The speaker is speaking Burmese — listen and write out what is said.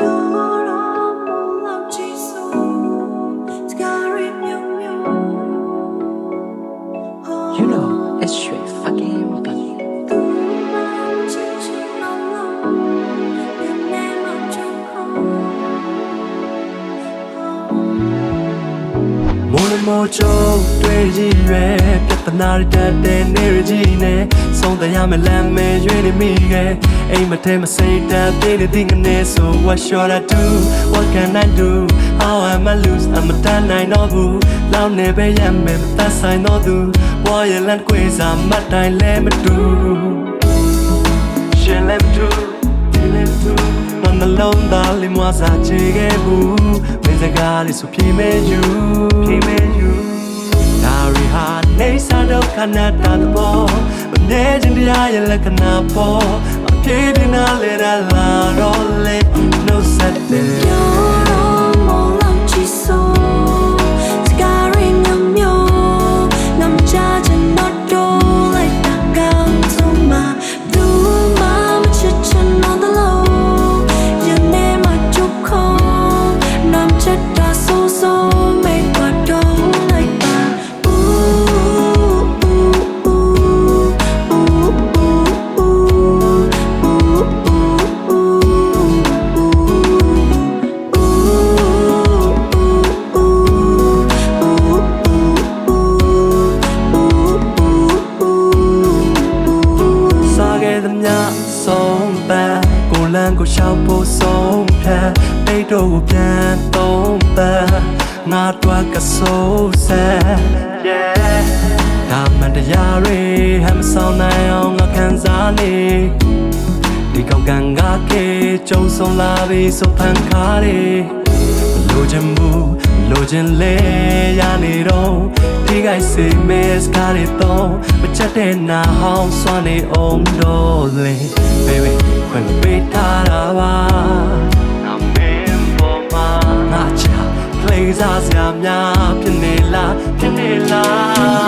有我 မိုးလမောချုံတွေ့ကြည့်ရွယ်ပြဿနာတွေတက်တဲ့နေရကြီးနဲ့ဆုံးတရားမလမ်းမဲရွေးနေမိခဲ့အိမ်မထဲမစိတ်တက်သေးတဲ့ဒီငနေ so what should i do what can i do how am i lose i'm a done i know who လောင်းနေပဲရမယ်မသက်ဆိုင်တော့သူဘွားရဲ့လမ်းကွေးစာမတ်တိုင်းလဲမတူရှင်လဲမတူဒီလဲမတူမနှလုံးသားလေးမွားစားချေခဲ့ဘူးမင်း စကားလေးဆိုပြေမဲယူပြေမဲယူဒါရီဟာနေစာဒုက္ခနဲ့တာတော့မနေခြင်းတရားရဲ့လက္ခဏာပေါ်အပြေးပြနာလေလာတော့လေ no set there ဆုံးပန်းကိုလန်းကိုရှောက်ဖို့ဆုံးဖြတ်တိတ်တော့ကိုပြန်သုံးပန်းငါတွက်ကစိုးစဲ yeah ဒါမှန်တရားတွေဟမ်ဆောင်နိုင်အောင်ငါခံစားနေဒီကောက်ကံကကေကြုံဆုံးလာပြီဆိုဖန်ခါတွေလိုချင်မှုလိုချင်လေရနေတော့ဒီကိုက်စိတ်မဲစကားတွေတော့မချက်တဲ့နာဟောင်းစွာနေအောင်တော့လေ baby ခွင့်ပေး ရာများဖြစ်နေလားဖြစ်နေလား